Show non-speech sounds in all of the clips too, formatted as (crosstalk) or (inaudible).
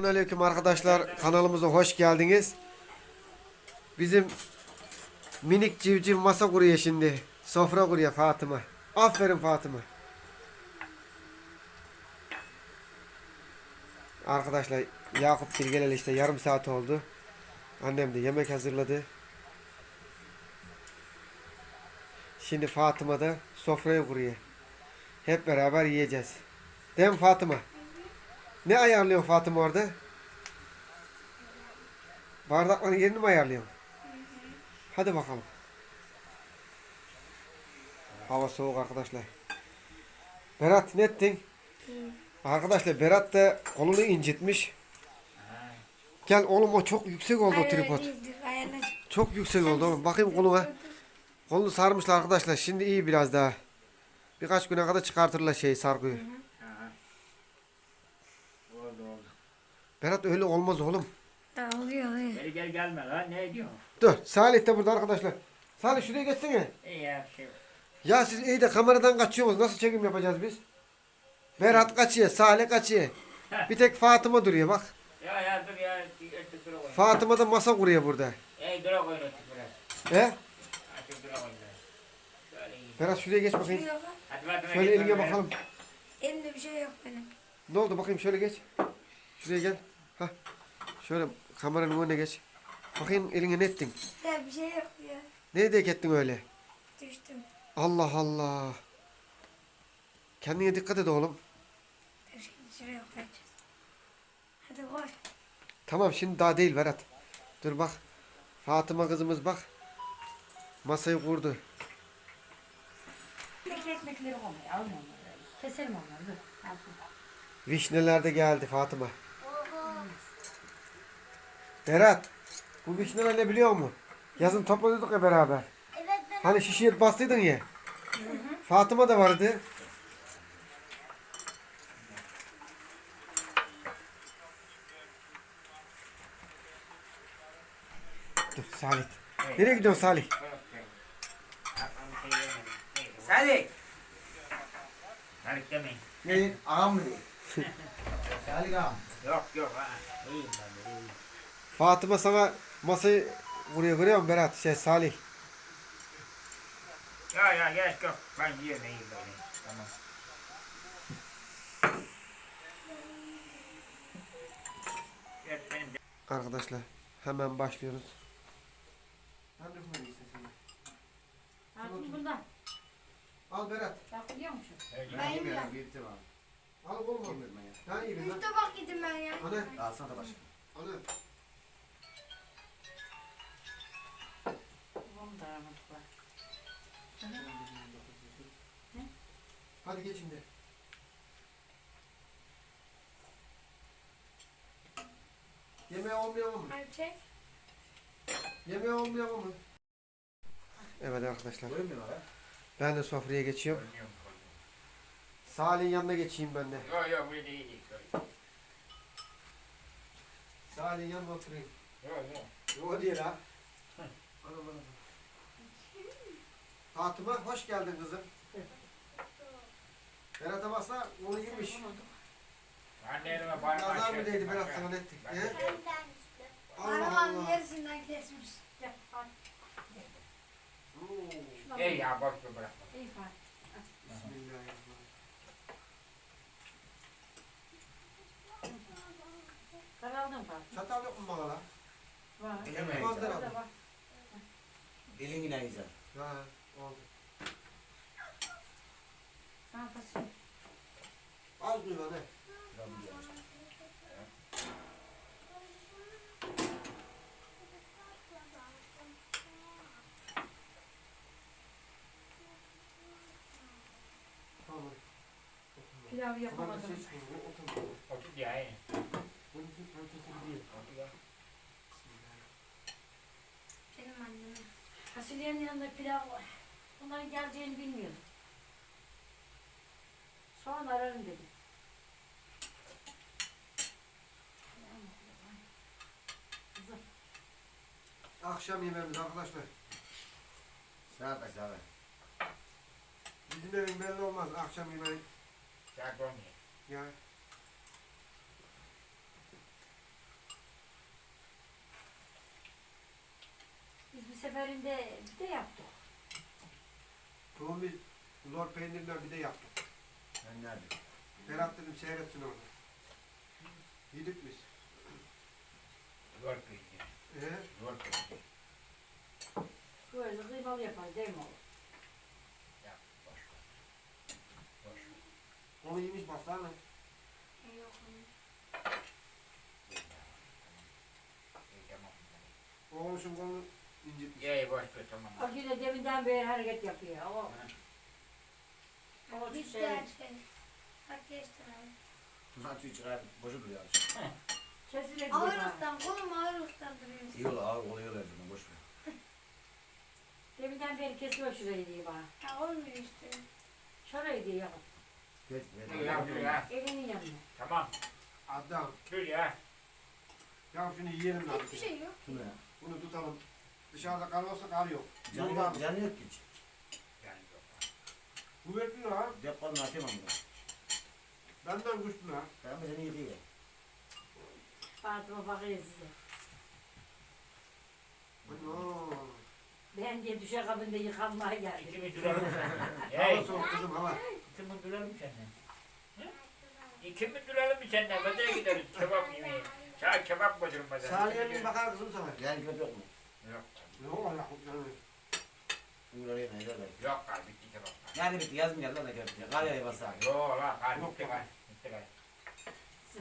Selamünaleyküm arkadaşlar. Kanalımıza hoş geldiniz. Bizim minik civciv masa kuruyor şimdi. Sofra kuruyor Fatıma. Aferin Fatıma. Arkadaşlar Yakup bir geleli işte yarım saat oldu. Annem de yemek hazırladı. Şimdi Fatıma da sofrayı kuruyor. Hep beraber yiyeceğiz. Değil mi Fatıma? Ne ayarlıyorsun Fatıma orada? Bardakların yerini mi ayarlıyorsun? Hadi bakalım. Hava soğuk arkadaşlar. Berat ne ettin? Arkadaşlar Berat da kolunu incitmiş. Gel oğlum o çok yüksek oldu o tripod. Çok yüksek oldu oğlum. Bakayım koluna. Kolunu sarmışlar arkadaşlar. Şimdi iyi biraz daha. Birkaç güne kadar çıkartırlar şey sargıyı. Oldu Berat öyle olmaz oğlum. Oluyor oluyor. Gel gel gelme lan ne diyorsun? Dur Salih de burada arkadaşlar. Salih şuraya geçsene. İyi ya şey. Ya siz iyi de kameradan kaçıyorsunuz. Nasıl çekim yapacağız biz? Berat kaçıyor, Salih kaçıyor. Bir tek Fatıma duruyor bak. Ya ya dur ya. Koyun. Fatıma da masa kuruyor burada. Ey dura koyun ötü biraz. He? Açık dura koyun biraz. Şöyle iyi. Berat şuraya geç bakayım. Hadi Fatıma Şöyle git eline oraya. bakalım. Elimde bir şey yok benim. Ne oldu bakayım şöyle geç. Şuraya gel. Hah. Şöyle kameranın önüne geç. Bakayım eline ne ettin? Ya bir şey yok ya. Ne dek ettin öyle? Düştüm. Allah Allah. Kendine dikkat et oğlum. Dur şimdi şuraya koyacağız. Hadi koy. Tamam şimdi daha değil Berat. Dur bak. Fatıma kızımız bak. Masayı kurdu. Peki ekmekleri olmuyor. Alma onları. Keselim onları. Dur. Vişneler de geldi Fatıma. Berat. Bu vişneler ne biliyor musun? Yazın topladık ya beraber. Hani şişeye bastıydın ya. Fatıma da vardı. Dur Salih. Nereye gidiyorsun Salih? Salih. Salih demeyin. Ne? Ağam mı? (laughs) Salih ağam. Yok yok ha. İyiyim ben de iyiyim. Fatıma sana masayı vuruyor görüyor musun Berat? Şey Salih. Ya ya gerek yok. Ben yiyorum böyle. Tamam. Arkadaşlar hemen başlıyoruz. Hatun bundan. Al Berat. Bak biliyor musun? Ben yemiyorum. Bitti mi? Al oğlum. Yemiyorum ben ya. Ben iyi Büyük lan. tabak yedim ben ya. Ana. Alsana da başka. Ana. Hadi geç şimdi. Yemeği olmuyor mu? Hadi çek. Yemeği olmuyor mu? Evet arkadaşlar. Ben de sofraya geçiyorum. Salih'in yanına geçeyim ben de. Yok yok böyle iyi değil. Salih'in yanına oturayım. Yok yok. O değil ha. Anam anam. Fatıma hoş geldin kızım. Berat'a baksa onu yemiş. Annelerime parmağı Nazar mı değdi Berat sana ettik? Ben- He? Allah Arabanın Allah. yarısından kesmiş. Gel. Al. Oo. Ey ya boş ver bırak. İyi Fatih. Bismillahirrahmanirrahim. Aldım Fatih. Çatal yok mu bana lan? Var. Bak. Dilin yine güzel. Ha, oldu. Sana fasulye. Az duy he. Tamam. Pilav yapamadım. şey. Otur ya. iyi. Bunun için kalitesi değil. Otur ya. Benim anneme. Fasulyenin yanında pilav var. Bunların geleceğini bilmiyordum. Sonra ararım dedim. Akşam yemeğimiz arkadaşlar. Saat kaç abi? Bizim evin belli olmaz akşam yemeği. Saat 11. Ya. Biz bir seferinde bir de yaptık. Tohum biz lor peynirinden bir de yaptık. Ben nerede? Berat dedim seyretsin orada. Yedik biz. Zor peynir. Ee, Zor peynir. Böyle kıymalı yaparız değil mi oğlum? Ya boş ver. Boş ver. onu yemiş baksana. Yok. İyi tamam. Oğluşun kolunu incitmiş. İyi boş ver tamam. Bak yine deminden beri hareket yapıyor. O, o Bitti şey, her şey. Bak geçti abi. Tuzak suyu çıkar. Boşu duruyor. kesinlikle. Ağırlıktan, kolum ağırlıktan duruyor. İyi olur ağır oluyor her zaman boş ver. Deminden beri kesiyor şurayı diye bana. Ha olmuyor işte. Şurayı diye yok. Geç. Dur ya dur ya. Elinin yanına. Tamam. Adam. Dur ya. Ya şunu yiyelim lan. Hiçbir şey yok. Şunu ya. Bunu tutalım. Dışarıda kar olsa kar yok. Canı Yolda yok, canı yok ki hiç. Yani yok. kuvvetli ha. Depolarını atıyorum bunu. Benden güçlü ha. Ben de seni yıkayayım. Fatıma bakıyor size. Ano. Ben diye düşe kabinde yıkanmaya geldim. İkimiz duralım senden. Hava Hey. soğuk kızım hava. İkimiz duralım senden. Hı? İkimiz duralım senden? Nereye gideriz? Kebap yemeğe. Çay kebap ben. Salih'e bir bakar kızım sana. Yani kötü yok mu? Yok. Olur ya canım. Uğrarıyor ne derler. Yok abi bitti kebap. Yani bitti yaz mı geldi lan da kötü. Kar yağıyor basa. Yok lan kar Yok, bitti yok. kar. Bitti kar.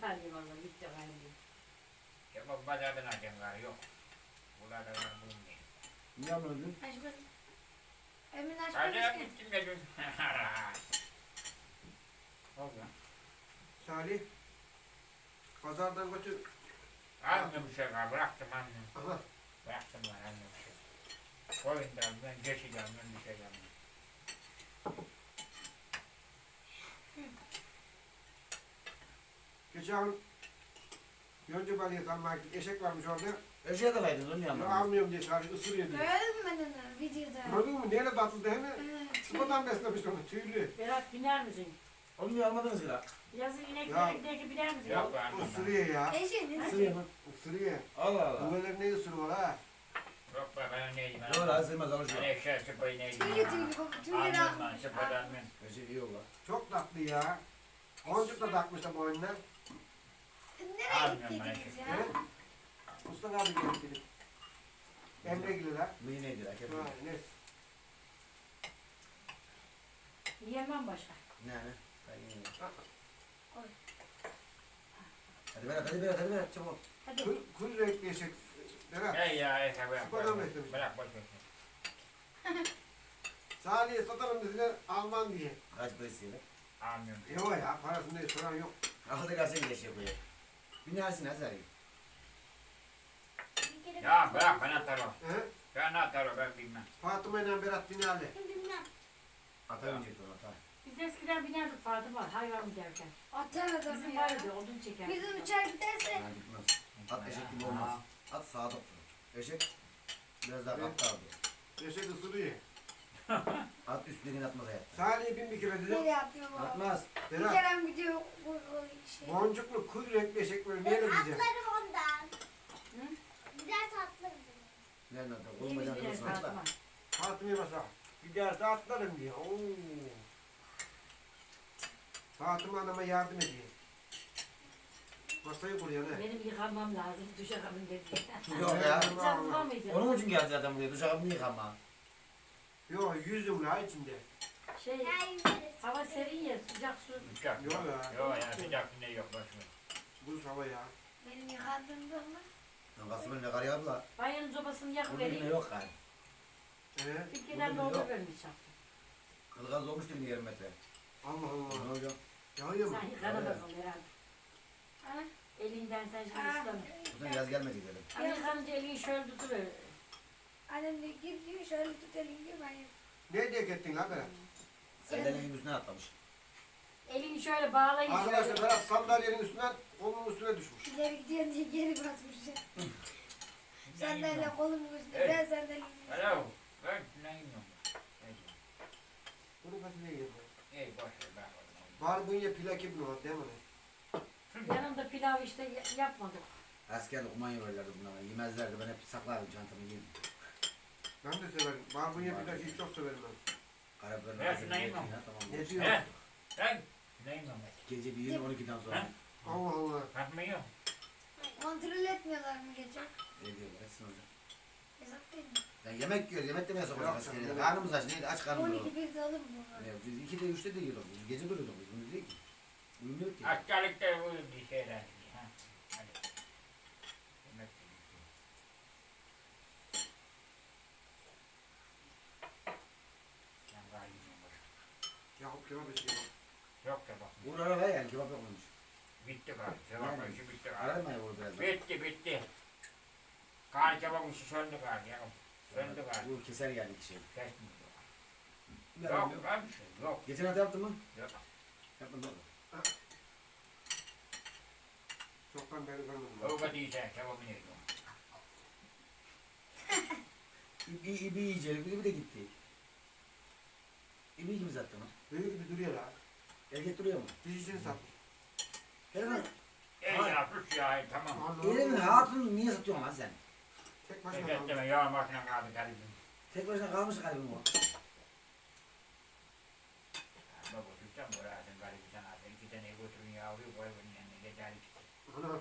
Salim valla bitti galiba. Kebap pazardan alacağım kar yok. Buralarda var bulunmuyor. Niye anladın? Açmaz. Emin açmaz Hadi ya dün. Ne oldu lan? Salih. Pazardan götür. Almıyorum bir şey kar bıraktım almıyorum. Aha. Bıraktım lan almıyorum bir. Koyun da almıyorum, geçi de almıyorum, bir şey de almıyorum. Geçen Yonca Bali'ye gittik. Eşek varmış orada. Eşeğe de onu niye Ya anladın? almıyorum diye Salih ısırıyor diye. Gördün mü ben onu videoda? Gördün mü? Neyle tatlı değil mi? Evet. Sıfadan beslemiş onu. Tüylü. Berat biner misin? Onu niye almadınız ki la? Yazın Ya. ineklere giderken biner misin? Yok ben almıyorum. Isırıyor ya. Eşe ne? Isırıyor mu? Isırıyor. Allah Allah. Bunları ne ısırıyor ha? Ben ben. La ısırmaz Ben alışıyor. eşeğe sıpayı neydim. Tüylü tüylü baba. Tüylü iyi oldu. Çok tatlı ya. Boncuk da takmış da boynuna. Nereye ben gittiydiniz eşek. ya? He? Mustafa abi gelip Emre gidiyorlar. Bu yine diyor. Ha, başka. Ne ne? Ben. Hadi Berat hadi Berat hadi Berat çabuk. Hadi. Kul, kul renkli eşek. Berat. Hey ya eşeğe bırak. Boş ver. Salih'e satarım dediler Alman diye. Kaç para istiyorlar? Almıyorum. Yok ya parasını değil soran yok. Gelse bile eşek koyuyor. Binersin Hazar. Ya bırak ben atarım. He? Ben atarım ben bilmem. Fatıma ile Berat Binali. Ata binecekti onu ata. Biz eskiden binerdik Fatıma hayvan giderken. Atar Bizim ya. vardı odun çeker. Bizim uçar giderse Yani gitmez. At eşek gibi olmaz. At sağa doktor. Eşek biraz daha kapta aldı. Eşek ısırıyor. (laughs) At üstüne atmaz hayatta. Salih'e bin bir kere ne dedim. yapıyor baba? Atmaz. Bir Berat. kere gidiyor bu, bu şey. Boncuklu kul renkli eşek böyle niye de bize? Atlarım ondan. Hı? Giderse atlarım. Nereden atar? Olmadan bineriz durursun atla. Fatıma'ya basa. Giderse atlarım diyor. Oo. Fatıma anama yardım ediyor. Masayı kuruyor ne? Benim yıkanmam lazım düşe kabinde diye. Yok ya. Çarpma mıydı? Onun için geldi zaten buraya. Duşakabını yıkama. Yok yüzüm la içinde. Şey Ya hava serin ya sıcak su. Sıcak. Yok ya. Yok ya sıcak ne yok ver. Buz hava ya. Benim yıkandığım zaman. Lan Kasım'ın ne kar yağdı la. Bayırın sobasını yine yakıvereyim. yok kar. Ee, Burada doldur yok. vermiş çarptı. Kılgaz olmuştu yine yarım metre. Allah Ne Allah. olacak? Yağıyor mu? Sen yıkanamazsın herhalde. Ha? Elinden sen şimdi sene yaz gelmedi dedim. Ama yıkanınca elini şöyle tutuver. Annem de gir diyor şöyle tut elini diyor ben yapıyorum. Ne diye gittin la Berat? Sandalyenin üstüne atlamış. Elini şöyle bağlayın Arkadaşlar şöyle. Berat sandalyenin üstünden kolunun üstüne düşmüş. İleri gidiyorsun diye geri basmış. Sandalye kolumun üstünde Evet. ben üstünde. Alo. Ben ne yiyorum? Bunu fasulye yiyor. İyi boş ver ben. Barbunya plakip mi var değil mi? Yanında pilav işte yapmadık. Askerde kumanya verirlerdi bunlara. Yemezlerdi. Ben hep saklardım çantamı yedim. Ben de severim. Barbunya bir dakika çok severim ben. Karabiberin Ya ağzını yemem. ya, tamam. Ne diyor? He? Neyim? Gece 1'in 12'den sonra. Allah Allah. Kalkmıyor. Kontrol etmiyorlar mı gece? Ne diyorlar? Etsin hocam. Hesap değil mi? Ya yemek yiyoruz. Yemek demeye sokacak Yok canım. Karnımız aç. Neydi? Aç karnımız. 12 bir de alır mı bunlar? Ya biz 2'de 3'te de yiyorduk. Biz gece duruyorduk. Biz bunu değil ki. Uyumuyor ki. Hastalıkta uyudu şeyler. Ha. Hadi. Yemek yedik. Sen daha yiyeceksin bak. Yakup kebap istiyor. Yok da bak. Uğur arabaya yani kebap yapmamış. Bitti galiba. Cevap Yani, işi bitti galiba. Arar mı ya Uğur birazdan? Bitti bitti. Kar cevap işi söndü galiba. ya. Söndü galiba. Uğur keser geldi kişi. Kesmiyor. Ben Yok yok. var bir şey. Yok. Geçen hafta yaptın mı? Yok. Yapmadım. Çoktan beri görmedim. O yiyeceksin. Cevabı ne diyor? İbi, ibi yiyecek. İbi de gitti. İbi kim sattı mı? Büyük gibi duruyor la. Erkek duruyor mu? Dişisini satmış. Helal. Ey Hayır. yapmış ya. Tamam. Allah. hatunu niye satıyorsun lan sen? Tek başına kalmış. deme. Ya makine kaldı garibim. Tek başına kalmış kalbim o. Ama götürsem buraya sen garibi sen abi. İki tane götürün yavruyu koy bunun yanına. Geçer ikisi. Ana.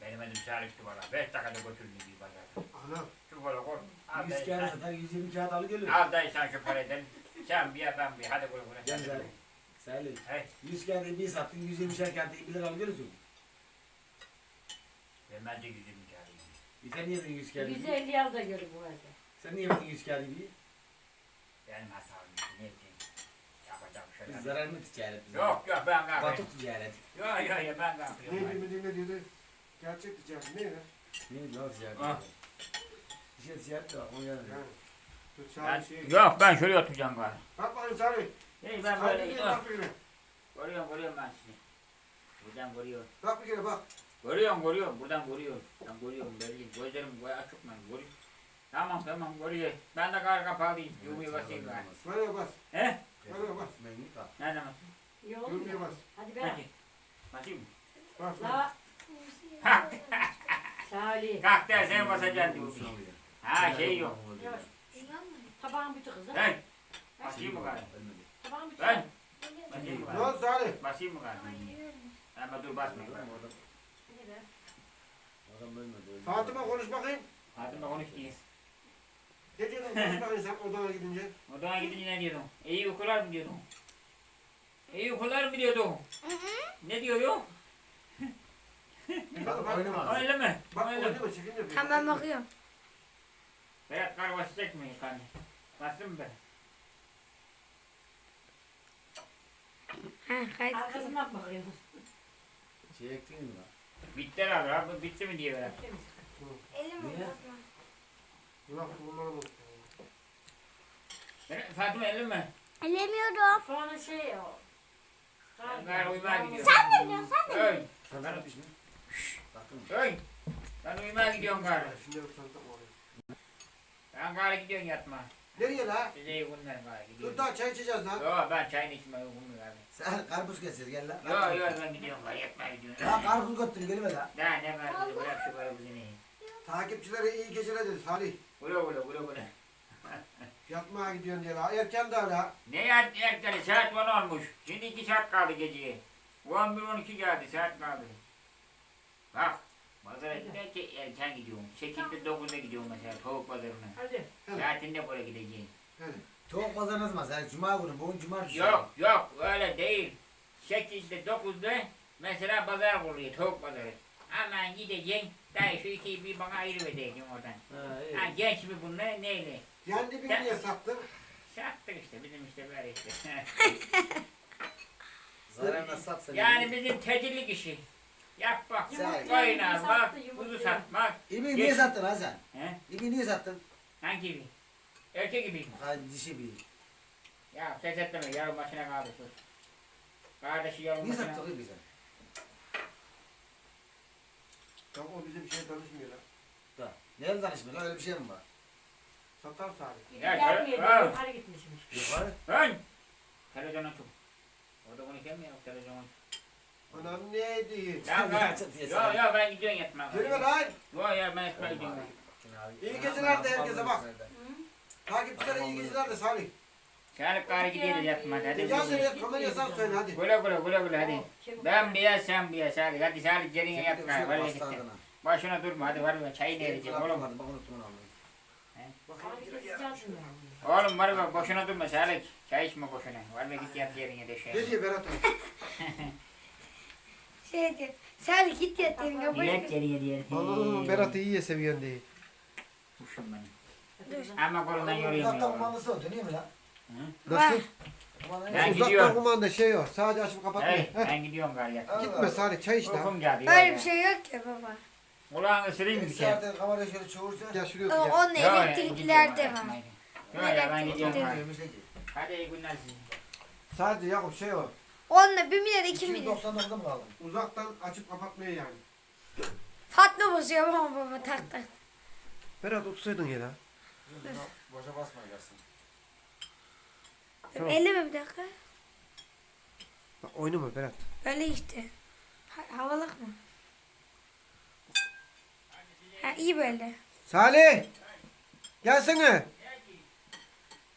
Benim elim çarıktı valla. Beş dakikada götürdüm bir pazar. Ana. Şu böyle koy. Al 100 dayı kağıt sen. satar 120 kağıt alı geliyor. Al dayı sen şu paradan. Sen bir ben bir. Hadi koy buraya. Gel gel. koy. Salih. Hey. 100 kağıt ibi sattın 120 kağıt ibi lira alı geliyorsun. Ben de Bir sen niye 100 kağıt ibi? 150 al da görür bu arada. Sen niye yedin 100 kağıt ibi? Benim yok. Ne diyeyim? Yapacağım Biz şeyler. zarar mı ticaret? Yok yok ben kalkayım. Batık ticaret. Yok yok yok ben Ne kalkıyorum. bilmediğin ne diyordu? Gerçek ticaret neydi? Neydi lan ticaret? Ah. Bir şey ticaret de var. Onu yani. Dur Ben, şey. yok ben şöyle oturacağım galiba. Bak bakayım Salih. Hey ben böyle bir gidiyorum. bak bir kere. Görüyorum görüyorum ben sizi. Buradan görüyorum. Bak bir kere bak. Görüyorum görüyorum. Buradan görüyorum. Ben görüyorum belli. Gözlerim boya açık ben görüyorum. Tamam tamam görüyorum. Ben de kar kapalıyım. Yumuyu basayım ben. Böyle bas. He? Böyle bas. Kal. Nerede oldu Yürümeye mu? bas. Hadi be. Hadi. Basayım mı? Bas. bas. La (laughs) Salih. Kalk dersen basacaksın diyor. Olsun oluyor. Ha şey yok. Yok. Tabağın bitti kızım. Hey. Basayım mı gari? Tabağın bitti. Ben. Basayım mı Ne gari? oldu Salih? Basayım mı gari? Ama dur basmayın. Adam ölmedi. ölmedi. Fatıma konuş bakayım. Da konuş diye. Ne diyordun konuş bakayım sen odana gidince. Odana gidince ne diyordun? İyi uykular mı diyordun? İyi uykular mı diyordun? Ne diyor yok? Bak bak. Oynama. Öyle mi? Bak Öyle mi? oynama yapıyor. Tamam bakıyorum. Berat kar basacak mı yukarı? Bassın mı be? Ha kayıt. Arkasından bakıyorum. Şey ektin mi lan? Bitti herhalde abi. Bitti mi diye Berat. Elim Niye? uzatma. Bak bunları mı? Berat, Fatıma elin mi? Elemiyorum. Sonra şey o. Ben uyumaya gidiyorum. Sen de diyorsun sen de. Öy. Pişme. Baktın mı? Öy. Ben uyumaya gidiyorum gari. Şimdi bir alayım? Ben gari gidiyorum yatma. Nereye la? Size iyi günler gari Dur gidiyorum. daha çay içeceğiz lan. Yok ben çayını içmeye uygun gari. Sen karpuz keseceğiz gel lan. Yok yok ben gidiyorum gari yatmaya gidiyorum. Ya karpuz götür gelme lan. Daha ne gari bırak şu gari buzini. Takipçilere iyi geceler dedi Salih. Ula ula ula ula. Yatmaya gidiyorsun diye la. Erken daha la. Ne er, erkeni saat 10 olmuş. Şimdi 2 saat kaldı geceye. 11 12 geldi saat kaldı. Bak. Pazara giderken erken gidiyorum. 8'de 9'da gidiyorum mesela tavuk pazarına. Hadi. Saatinde buraya gideceğim. Hadi. Tavuk pazarı ne zaman? Sen cuma günü, bugün cumartesi. Yok yok öyle değil. 8'de 9'da mesela pazar kuruluyor tavuk pazarı. Aman gideceksin. Dayı şu ikiyi bir bana ayırı vereceksin oradan. Ha Ha, iyi. genç mi bunlar neyle? Kendi bir niye sattın? Sattık işte bizim işte böyle işte. (laughs) Zararına (laughs) satsa. yani bizim tecillik işi. Yap bak. Sen- Kaynar bak. Kuzu satmak. İbi niye sattın lan sen? He? İbi niye sattın? Hangi gibi? Erkek gibi. Ha dişi bir. Ya ses etme yarın başına kaldı sus. Kardeşi yarın Niye başına. sattın İbi sen? Yok o bize bir şey danışmıyor la. Da. Nerede danışmıyor lan öyle bir şey mi var? Satar Salih. Ya, Gelmiyor. ha. Yukarı gitmişmiş. Yukarı. Ön! Televizyona çık. Orada bunu gelmiyor televizyona. Anam neydi? Ya ben. Sen. yo ben gidiyorum yatmaya. Gelme lan. Yo ya ben yatmaya gidiyorum. İyi geceler de herkese bak. Takipçilere iyi geceler de Salih. Çağırıp gari gidiyor yatmadı hadi. Gel şöyle kameraya sen söyle hadi. Güle güle güle güle hadi. Ben bir yer sen bir yer Salih. Hadi Salih gelin yat Şey gari. Var ya gitti. Başına durma hadi var ya çayı vereceğim oğlum. Bak unuttum onu almayı. Oğlum var ya boşuna durma Salih. Çay içme boşuna. Var ya git yat yerine de şey. Ne diyor Berat abi? (laughs) Şey diyor. Sen git yat yerine Yat boş. yerine diye. Aa, Berat'ı iyiye seviyorsun diye. Kuşum benim. Ama kolundan yoruyorum Uzaktan ya. kumandası o dönüyor mu lan? Nasıl? Ben Uzaktan gidiyorum. kumanda şey yok. Sadece açıp kapatma. Hey Heh. ben gidiyorum gari yat. Gitme Salih çay iç lan. Uykum geldi. Öyle bir şey yok ki baba. Ulan ısırayım Bir kere. saate kamerayı şöyle çoğursa. Gel şuraya O, otur gel. onun Yok ya, elektrikler de gidiyorum, var. Yok ya ben gidiyorum. Elektrikli. Hadi iyi günler size. Sadece Yakup şey o. Onunla bir milyar iki milyar. 299'da mı kaldın? Uzaktan açıp kapatmaya yani. Fatma basıyor baba baba tak tak. Berat otursaydın ya. Boşa basmayacaksın. Tamam. Elleme bir dakika. Bak oynama Berat. Böyle işte. Ha- havalık mı? Ha iyi böyle. Salih! Gelsene.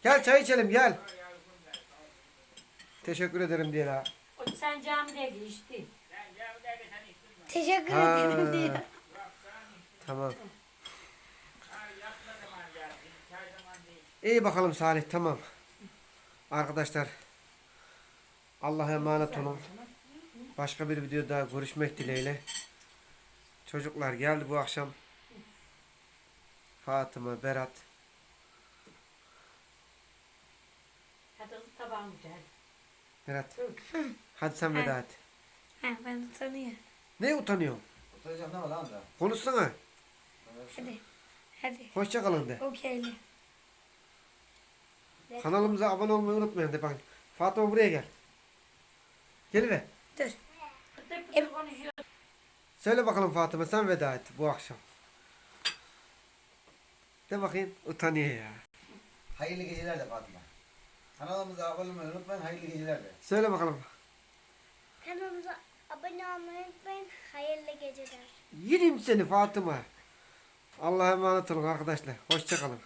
Gel çay içelim gel. Teşekkür ederim diye la. Sen camide geçtin. Teşekkür Ha. ederim diyor. Tamam. İyi bakalım Salih tamam. Arkadaşlar Allah'a emanet olun. Başka bir videoda daha görüşmek dileğiyle. Çocuklar geldi bu akşam. Fatıma, Berat. Hadi kız tabağını gel. Berat. Hadi sen veda et. Ha ben utanıyorum. Ne utanıyorsun? Oturacağım deme lan da. Konuşsana. Hadi. Hadi. Hoşça kalın de. Okeyli. Kanalımıza abone olmayı unutmayın de bakın. Fatıma buraya gel. Gel be. Dur. Konuşuyor. Söyle bakalım Fatıma sen veda et bu akşam. De bakayım utanıyor ya. Hayırlı geceler de Fatıma. Kanalımıza abone olmayı unutmayın. Hayırlı geceler de. Söyle bakalım. Kanalımıza abone olmayı unutmayın. Hayırlı geceler. Yerim seni Fatıma. Allah'a emanet olun arkadaşlar. Hoşça kalın.